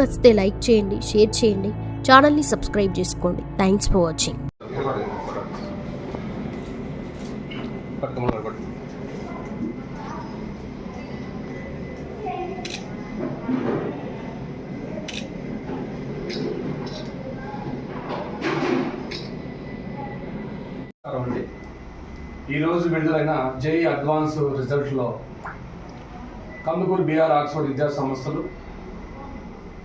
నచ్చితే లైక్ చేయండి షేర్ చేయండి. ఛానల్ని సబ్స్క్రైబ్ చేసుకోండి. థ్యాంక్స్ ఫర్ వాచింగ్ ఈరోజు విడుదలైన జేఈ అడ్వాన్స్ రిజల్ట్లో కందుకూరు బీఆర్ ఆక్స్ఫర్డ్ విద్యా సంస్థలు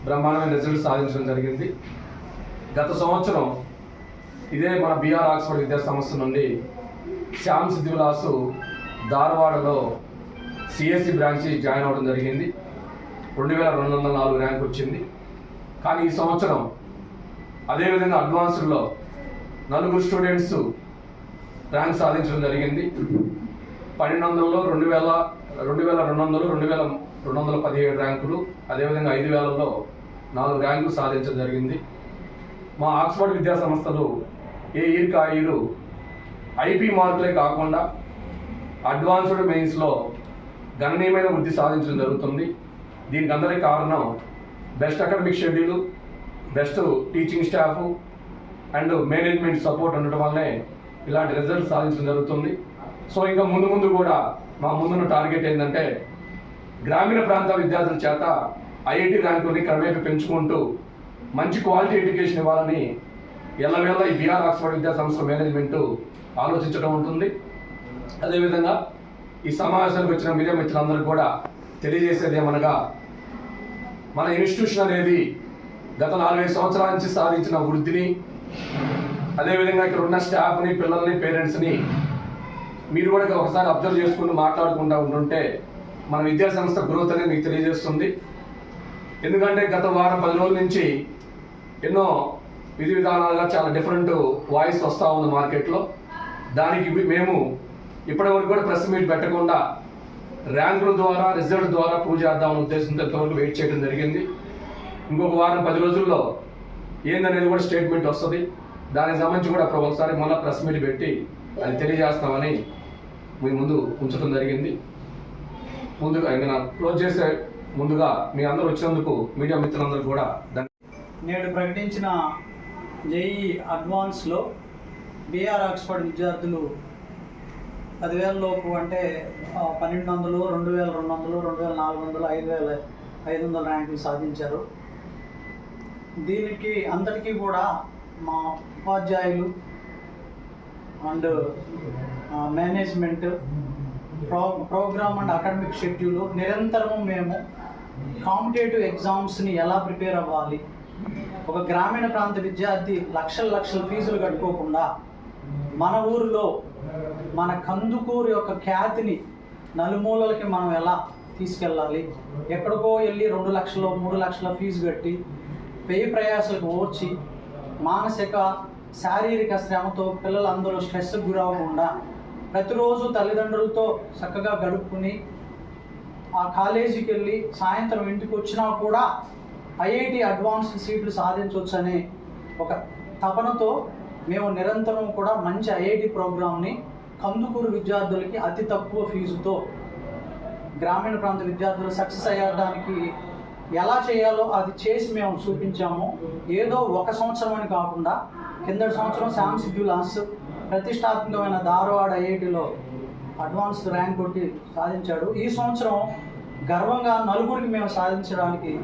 బ్రహ్మాండమైన రిజల్ట్ సాధించడం జరిగింది. గత సంవత్సరం ఇదే మన బీఆర్ ఆక్స్ఫర్డ్ విద్యా సంస్థ నుండి శ్యామ్ సిద్ధివిలాసు ధారవాడలో సిఎస్సి బ్రాంచి జాయిన్ అవ్వడం జరిగింది రెండు వేల రెండు వందల నాలుగు ర్యాంక్ వచ్చింది. కానీ ఈ సంవత్సరం అదేవిధంగా అడ్వాన్స్డ్లో నలుగురు స్టూడెంట్స్ ర్యాంక్ సాధించడం జరిగింది. పన్నెండు వందలలో రెండు వేల రెండు వేల రెండు వందలు రెండు వేల రెండు వందల పదిహేడు ర్యాంకులు అదేవిధంగా ఐదు వేలలో నాలుగు ర్యాంకులు సాధించడం జరిగింది. మా ఆక్స్ఫర్డ్ విద్యా సంస్థలు ఏ ఇయర్కి ఆ ఇయర్ ఐపీ మార్కులే కాకుండా అడ్వాన్స్డ్ మెయిన్స్లో గణనీయమైన వృద్ధి సాధించడం జరుగుతుంది. దీనికి అందరికీ కారణం best academic schedule best teaching staff and management support ఉండటం వల్లనే ఇలాంటి రిజల్ట్ సాధించడం జరుగుతుంది. సో ఇంకా ముందు ముందు కూడా మా ముందున్న టార్గెట్ ఏంటంటే గ్రామీణ ప్రాంత విద్యార్థుల చేత ఐఐటి ర్యాంకుని క్రమేపీ పెంచుకుంటూ మంచి క్వాలిటీ ఎడ్యుకేషన్ ఇవ్వాలని ఎల్లవేళ ఈ బీఆర్ ఆక్స్ఫర్డ్ విద్యా సంస్థ మేనేజ్మెంట్ ఆలోచించడం ఉంటుంది. అదేవిధంగా ఈ సమావేశానికి వచ్చిన మీడియా మిత్రులందరూ కూడా తెలియజేసేది ఏమనగా మన ఇన్స్టిట్యూషన్ అనేది గత నాలుగైదు సంవత్సరాల నుంచి సాధించిన వృద్ధిని అదేవిధంగా ఇక్కడ ఉన్న స్టాఫ్ని పిల్లల్ని పేరెంట్స్ని మీరు కూడా ఒకసారి అబ్జర్వ్ చేసుకుంటూ మాట్లాడుకుంటూ ఉంటుంటే మన విద్యాసంస్థ గ్రోత్ అనేది మీకు తెలియజేస్తుంది. ఎందుకంటే గత వారం పది రోజుల నుంచి ఎన్నో విధి విధానాలుగా చాలా డిఫరెంట్ వాయిస్ వస్తూ ఉంది మార్కెట్లో. దానికి మేము ఇప్పటివరకు కూడా ప్రెస్ మీట్ పెట్టకుండా ర్యాంకుల ద్వారా రిజల్ట్ ద్వారా ప్రూవ్ చేద్దామనే ఉద్దేశంతో ఇంతవరకు వెయిట్ చేయడం జరిగింది. ఇంకొక వారం పది రోజుల్లో ఏందనేది కూడా స్టేట్మెంట్ వస్తుంది. దానికి సంబంధించి కూడా అప్పుడు ఒకసారి మళ్ళీ ప్రెస్ మీట్ పెట్టి అది తెలియజేస్తామని మీ ముందు ఉంచడం జరిగింది. ముందుగా ఇంకా నా క్లోజ్ చేసే ముందుగా మీ అందరూ వచ్చినందుకు మీడియా మిత్రులందరూ కూడా నేడు ప్రకటించిన జేఈ అడ్వాన్స్లో బీఆర్ ఆక్స్ఫర్డ్ విద్యార్థులు పదివేల లోపు అంటే పన్నెండు వందలు రెండు వేల రెండు వందలు రెండు వేల నాలుగు వందలు ఐదు వేల ఐదు వందల ర్యాంకులు సాధించారు. దీనికి అందరికీ కూడా మా ఉపాధ్యాయులు and management pro program and academic schedule నిరంతరం మేము కాంపిటేటివ్ ఎగ్జామ్స్ని ఎలా ప్రిపేర్ అవ్వాలి? ఒక గ్రామీణ ప్రాంత విద్యార్థి లక్షల లక్షల ఫీజులు కట్టుకోకుండా మన ఊరిలో మన కందుకూరు యొక్క ఖ్యాతిని నలుమూలలకి మనం ఎలా తీసుకెళ్ళాలి? ఎక్కడికో వెళ్ళి రెండు లక్షలు మూడు లక్షల ఫీజు కట్టి వ్యయ ప్రయాసాలకు ఓర్చి మానసిక శారీరక శ్రమతో పిల్లలందరూ స్ట్రెస్కి గురవ్వకుండా ప్రతిరోజు తల్లిదండ్రులతో చక్కగా గడుపుకుని ఆ కాలేజీకి వెళ్ళి సాయంత్రం ఇంటికి వచ్చినా కూడా ఐఐటి అడ్వాన్స్డ్ సీట్లు సాధించవచ్చు అనే ఒక తపనతో మేము నిరంతరం కూడా మంచి ఐఐటి ప్రోగ్రామ్ని కందుకూరు విద్యార్థులకి అతి తక్కువ ఫీజుతో గ్రామీణ ప్రాంత విద్యార్థులు సక్సెస్ అయ్యడానికి ఎలా చేయాలో అది చేసి మేము చూపించాము. ఏదో ఒక సంవత్సరం అని కాకుండా కిందటి సంవత్సరం శామ్ సిద్యులాస్ ప్రతిష్టాత్మకమైన ధారవాడ ఐఐటిలో అడ్వాన్స్ ర్యాంక్ కొట్టి సాధించాడు. ఈ సంవత్సరం గర్వంగా నలుగురికి మేము సాధించడానికి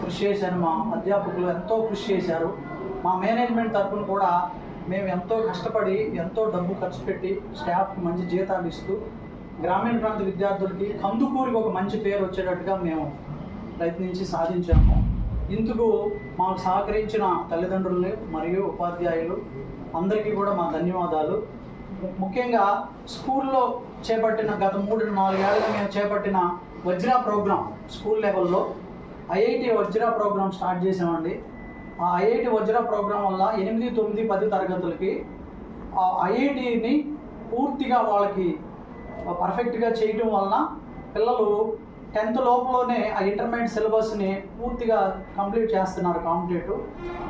కృషి చేశాను. మా అధ్యాపకులు ఎంతో కృషి చేశారు. మా మేనేజ్మెంట్ తరఫున కూడా మేము ఎంతో కష్టపడి ఎంతో డబ్బు ఖర్చు పెట్టి స్టాఫ్కి మంచి జీతాలు ఇస్తూ గ్రామీణ ప్రాంత విద్యార్థులకి కందుకూరికి ఒక మంచి పేరు వచ్చేటట్టుగా మేము ప్రయత్నించి సాధించాము. ఇందుకు మాకు సహకరించిన తల్లిదండ్రులు మరియు ఉపాధ్యాయులు అందరికీ కూడా మా ధన్యవాదాలు. ముఖ్యంగా స్కూల్లో చేపట్టిన గత మూడు నాలుగేళ్ళుగా మేము చేపట్టిన వజ్ర ప్రోగ్రాం స్కూల్ లెవెల్లో. ఐఐటి వజ్ర ప్రోగ్రాం స్టార్ట్ చేసామండి ఆ ఐఐటి వజ్ర ప్రోగ్రాం వల్ల ఎనిమిది తొమ్మిది పది తరగతులకి ఆ ఐఐటిని పూర్తిగా వాళ్ళకి పర్ఫెక్ట్గా చేయడం వలన పిల్లలు టెన్త్ లోపలనే ఆ ఇంటర్మీడియట్ సిలబస్ని పూర్తిగా కంప్లీట్ చేస్తున్నారు కాంపిటేటివ్.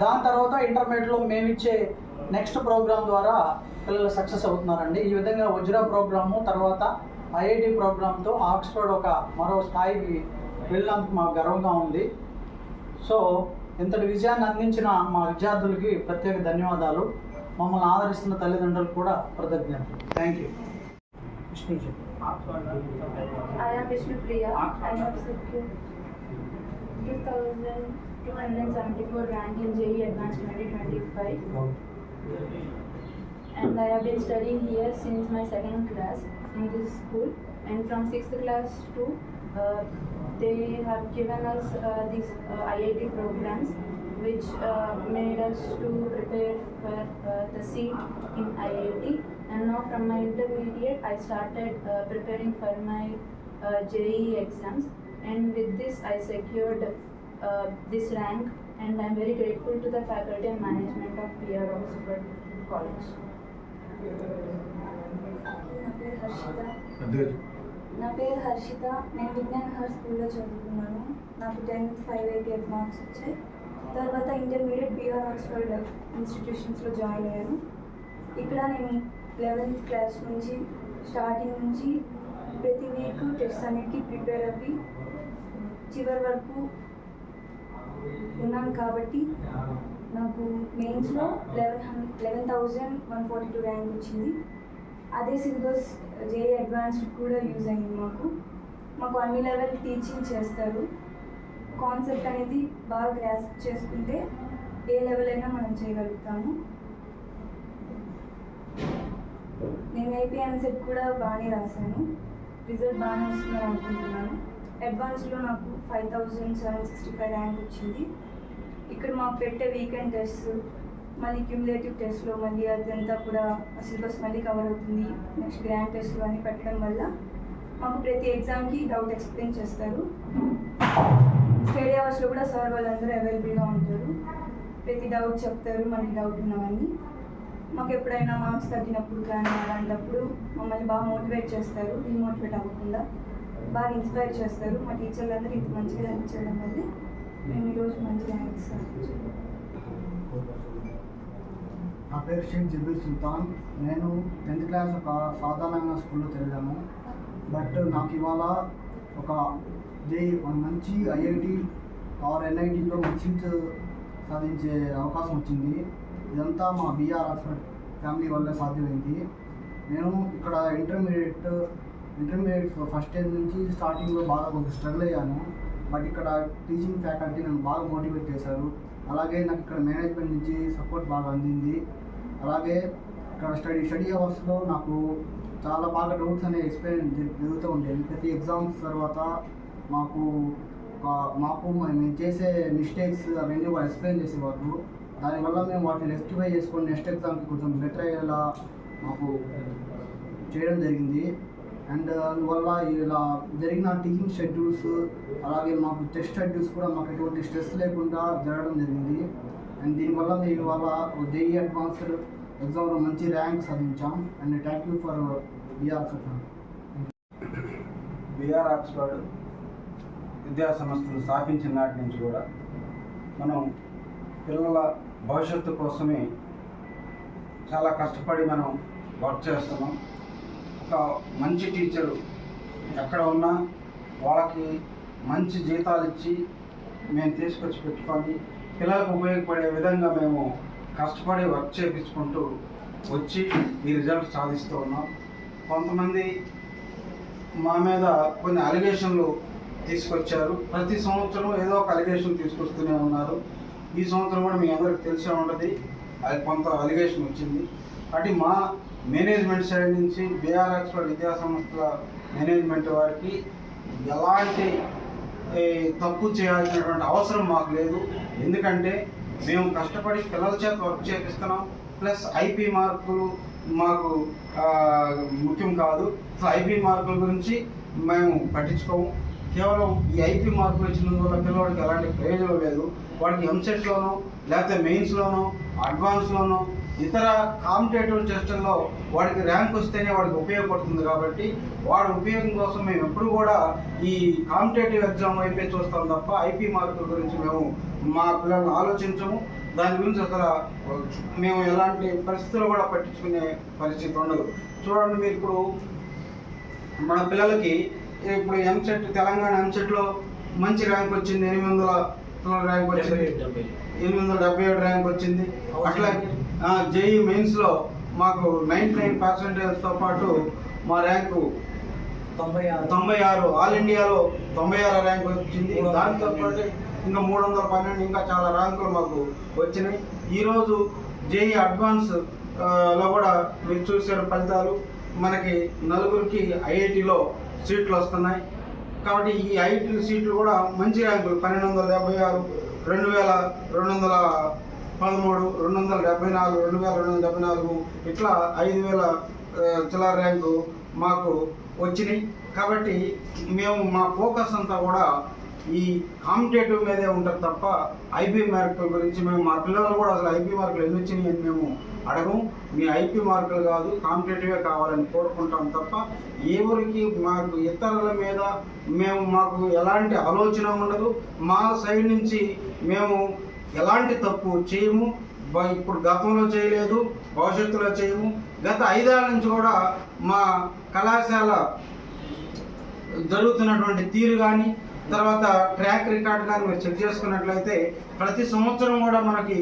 దాని తర్వాత ఇంటర్మీడియట్లో మేమిచ్చే నెక్స్ట్ ప్రోగ్రాం ద్వారా పిల్లలు సక్సెస్ అవుతున్నారండి. ఈ విధంగా వజ్ర ప్రోగ్రాము తర్వాత ఐఐటి ప్రోగ్రామ్తో ఆక్స్ఫర్డ్ ఒక మరో స్థాయికి వెళ్ళినందుకు మాకు గర్వంగా ఉంది. సో ఇంతటి విజయాన్ని అందించిన మా విద్యార్థులకి ప్రత్యేక ధన్యవాదాలు. మమ్మల్ని ఆదరిస్తున్న తల్లిదండ్రులు కూడా కృతజ్ఞతలు. థ్యాంక్ యూ విష్ణు చెప్పు I am 2274 rank in Advanced 2025. And I have been studying here since my second class in this school. And from sixth class to uh, they have given us uh, these uh, IIT programs which uh, made us to prepare for uh, the seat in IIT. And now from my intermediate, I started uh, preparing for my JEE exams. And with this, I secured this rank. And I'm very grateful to the faculty and management of PR Oxford College. నా పేరు హర్షిత. నా పేరు హర్షిత. నేను Vignan her స్కూల్లో చదువుకున్నాను నాకు tenth five eight eight marks వచ్చాయి. తర్వాత ఇంటర్మీడియట్ బిఆర్ ఆక్స్ఫర్డ్ ఇన్స్టిట్యూషన్స్లో జాయిన్ అయ్యాను. ఇక్కడ నేను లెవెన్త్ క్లాస్ నుంచి స్టార్టింగ్ నుంచి ప్రతి వీక్ టెస్ట్ అన్నిటికీ ప్రిపేర్ అవ్వి చివరి వరకు ఉన్నాను కాబట్టి నాకు మెయిన్స్లో eleven hundred eleven thousand one forty two rank వచ్చింది. అదే సిలబస్ జేఏ అడ్వాన్స్డ్ కూడా యూజ్ అయింది మాకు. మాకు అన్ని లెవెల్ టీచింగ్ చేస్తారు. కాన్సెప్ట్ అనేది బాగా గ్రాస్ప్ చేసుకుంటే ఏ లెవెల్ అయినా మనం చేయగలుగుతాము. నేను ఐపీఎం సెట్ కూడా బాగానే రాశాను. రిజల్ట్ బాగానే వస్తుందని అనుకుంటున్నాను. అడ్వాన్స్లో నాకు five thousand seven sixty five rank వచ్చింది. ఇక్కడ మాకు పెట్టే వీకెండ్ టెస్ట్ మళ్ళీ క్యూములేటివ్ టెస్ట్లో మళ్ళీ అదంతా కూడా సిలబస్ మళ్ళీ కవర్ అవుతుంది. నెక్స్ట్ గ్రాండ్ టెస్ట్లు అన్నీ పెట్టడం వల్ల మాకు ప్రతి ఎగ్జామ్కి డౌట్ ఎక్స్ప్లెయిన్ చేస్తారు. స్టడీ అవర్స్లో కూడా సార్ వాళ్ళందరూ అవైలబుల్గా ఉంటారు. ప్రతి డౌట్ చెప్తారు మనకి డౌట్ ఉన్నవన్నీ. మాకు ఎప్పుడైనా మార్క్స్ తగ్గినప్పుడు కానీ అలాంటప్పుడు మమ్మల్ని బాగా మోటివేట్ చేస్తారు డిమోటివేట్ అవ్వకుండా. బాగా ఇన్స్పైర్ చేస్తారు. మా టీచర్లు అందరూ ఇంత మంచిగా హెల్ప్ చేయడం వల్లే మేము ఈరోజు మంచి నా పేరు షేక్ జబీర్ సుల్తాన్. నేను టెన్త్ క్లాస్ ఒక సాధారణమైన స్కూల్లో చదివాను. బట్ నాకు ఇవాళ ఒక జే మంచి ఐఐటి ఆర్ ఎన్ఐటిలో మంచి సాధించే అవకాశం వచ్చింది. ఇదంతా మా బీఆర్ ఫ్యామిలీ వల్లే సాధ్యమైంది. నేను ఇక్కడ ఇంటర్మీడియట్ ఇంటర్మీడియట్ ఫస్ట్ ఇయర్ నుంచి స్టార్టింగ్లో బాగా కొంచెం స్ట్రగుల్ అయ్యాను. బట్ ఇక్కడ టీచింగ్ ఫ్యాకల్టీ నన్ను బాగా మోటివేట్ చేశారు. అలాగే నాకు ఇక్కడ మేనేజ్మెంట్ నుంచి సపోర్ట్ బాగా అందింది. అలాగే ఇక్కడ స్టడీ స్టడీ అవర్స్లో నాకు చాలా బాగా డౌట్స్ అనేవి ఎక్స్ప్లెయిన్ జరుగుతూ ఉండేవి ప్రతి ఎగ్జామ్స్ తర్వాత మాకు మాకు మేము చేసే మిస్టేక్స్ అవన్నీ వాళ్ళు ఎక్స్ప్లెయిన్ చేసేవారు దానివల్ల మేము వాటిని రెక్టిఫై చేసుకొని నెక్స్ట్ ఎగ్జామ్కి కొంచెం బెటర్ అయ్యేలా మాకు చేయడం జరిగింది. అండ్ uh, అందువల్ల ఇలా జరిగిన టీచింగ్ షెడ్యూల్స్ అలాగే మాకు టెస్ట్ షెడ్యూల్స్ కూడా మాకు ఎటువంటి స్ట్రెస్ లేకుండా జరగడం జరిగింది. అండ్ దీనివల్ల మేము ఇవాళ జేఈ అడ్వాన్స్డ్ ఎగ్జామ్లో మంచి ర్యాంక్ సాధించాం. And thank you for BR BR Oxford విద్యా సంస్థను స్థాపించిన నాటి నుంచి కూడా మనం పిల్లల భవిష్యత్తు కోసమే చాలా కష్టపడి మనం వర్క్ చేస్తున్నాం. ఒక మంచి టీచరు ఎక్కడ ఉన్నా వాళ్ళకి మంచి జీతాలు ఇచ్చి మేము తీసుకొచ్చి పెట్టుకొని పిల్లలకు ఉపయోగపడే విధంగా మేము కష్టపడి వర్క్ చేయించుకుంటూ వచ్చి ఈ రిజల్ట్ సాధిస్తూ ఉన్నాం. కొంతమంది మా మీద కొన్ని అలిగేషన్లు తీసుకొచ్చారు. ప్రతి సంవత్సరం ఏదో ఒక అలిగేషన్ తీసుకొస్తూనే ఉన్నారు. ఈ సంవత్సరం కూడా మీ అందరికి తెలిసే ఉంటుంది. అది కొంత అలిగేషన్ వచ్చింది. అటు మా మేనేజ్మెంట్ సైడ్ నుంచి బీఆర్ ఆక్స్ఫర్డ్ విద్యా సంస్థల మేనేజ్మెంట్ వారికి ఎలాంటి తప్పు చేయాల్సినటువంటి అవసరం మాకు లేదు. ఎందుకంటే మేము కష్టపడి పిల్లల చేత వర్క్ చేపిస్తున్నాం. ప్లస్ ఐపీ మార్కులు మాకు ముఖ్యం కాదు. సో ఐపీ మార్కుల గురించి మేము పట్టించుకోము. కేవలం ఈ ఐపీ మార్కులు వచ్చినందువల్ల పిల్లవాడికి ఎలాంటి ప్రయోజనం లేదు. వాడికి ఎంసెట్లోనో లేకపోతే మెయిన్స్లోనో అడ్వాన్స్లోనో ఇతర కాంపిటేటివ్ టెస్టుల్లో వాడికి ర్యాంక్ వస్తేనే వాడికి ఉపయోగపడుతుంది కాబట్టి వాడి ఉపయోగం కోసం మేము ఎప్పుడు కూడా ఈ కాంపిటేటివ్ ఎగ్జామ్ వైపే చూస్తాం తప్ప ఐపీ మార్కుల గురించి మేము మా పిల్లల్ని ఆలోచించము. దాని గురించి అసలు మేము ఎలాంటి పరిస్థితులు కూడా పట్టించుకునే పరిస్థితి ఉండదు. చూడండి మీరు ఇప్పుడు మన పిల్లలకి ఇప్పుడు ఎంసెట్ తెలంగాణ ఎంసెట్లో మంచి ర్యాంక్ వచ్చింది ఎనిమిది వందల ర్యాంక్ వచ్చింది. ఎనిమిది వందల డెబ్బై ఏడు ర్యాంక్ వచ్చింది. అట్లా జేఈ మెయిన్స్లో మాకు నైంటీ నైన్ పర్సెంటేజ్తో పాటు మా ర్యాంకు తొంభై ఆరు. తొంభై ఆరు ఆల్ ఇండియాలో తొంభై ఆరు ర్యాంక్ వచ్చింది. దాంతో పాటు ఇంకా మూడు వందల పన్నెండు ఇంకా చాలా ర్యాంకులు మాకు వచ్చినాయి. ఈరోజు జేఈ అడ్వాన్స్లో కూడా మీరు చూసారు ఫలితాలు మనకి నలుగురికి ఐఐటిలో సీట్లు వస్తున్నాయి. కాబట్టి ఈ ఐఐటి సీట్లు కూడా మంచి ర్యాంకులు. పన్నెండు వందల డెబ్బై ఆరు రెండు వేల రెండు వందల పదమూడు రెండు వందల డెబ్బై నాలుగు రెండు వేల రెండు వందల డెబ్బై నాలుగు ఇట్లా ఐదు వేల చిల్లర ర్యాంకు మాకు వచ్చినాయి. కాబట్టి మేము మా ఫోకస్ అంతా కూడా ఈ కాంపిటేటివ్ మీదే ఉంటుంది తప్ప ఐపీ మార్కుల గురించి మేము మా పిల్లలు కూడా అసలు ఐపీ మార్కులు ఎన్ని వచ్చినాయి అని మేము అడగము మీ ఐపీ మార్కులు కాదు కాంపిటేటివే కావాలని కోరుకుంటాం తప్ప ఎవరికి మాకు ఇతరుల మీద మేము మాకు ఎలాంటి ఆలోచన ఉండదు. మా సైడ్ నుంచి మేము ఎలాంటి తప్పు చేయము ఇప్పుడు గతంలో చేయలేదు భవిష్యత్తులో చేయము. గత ఐదేళ్ళ నుంచి కూడా మా కళాశాల జరుగుతున్నటువంటి తీరు కానీ తర్వాత ట్రాక్ రికార్డ్ కానీ మీరు చెక్ చేసుకున్నట్లయితే ప్రతి సంవత్సరం కూడా మనకి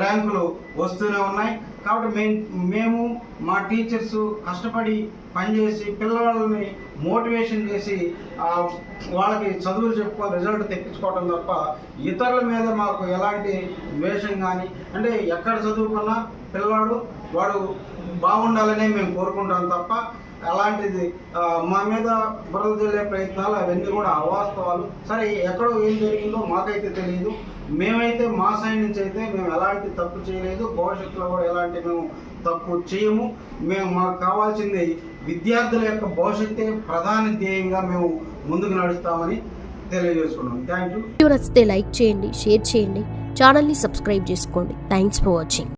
ర్యాంకులు వస్తూనే ఉన్నాయి. కాబట్టి మే మేము మా టీచర్స్ కష్టపడి పనిచేసి పిల్లవాళ్ళని మోటివేషన్ చేసి వాళ్ళకి చదువులు చెప్పుకొని రిజల్ట్ తెప్పించుకోవడం తప్ప ఇతరుల మీద మాకు ఎలాంటి ద్వేషం కానీ అంటే ఎక్కడ చదువుకున్నా పిల్లవాడు వాడు బాగుండాలనే మేము కోరుకుంటాం తప్ప అలాంటిది మా మీద బురద జల్లే ప్రయత్నాలు అవన్నీ కూడా అవాస్తవాలు. సరే ఎక్కడో ఏం జరిగిందో మాకైతే తెలియదు మేమైతే మా సైడ్ నుంచి అయితే మేము ఎలాంటి తప్పు చేయలేదు. భవిష్యత్తులో కూడా ఎలాంటి మేము తప్పు చేయము. మేము మాకు కావాల్సింది విద్యార్థుల యొక్క భవిష్యత్తే ప్రధాన ధ్యేయంగా మేము ముందుకు నడుస్తామని తెలియజేసుకున్నాం. థ్యాంక్ యూ నచ్చితే లైక్ చేయండి షేర్ చేయండి. ఛానల్ని సబ్స్క్రైబ్ చేసుకోండి. Thanks for watching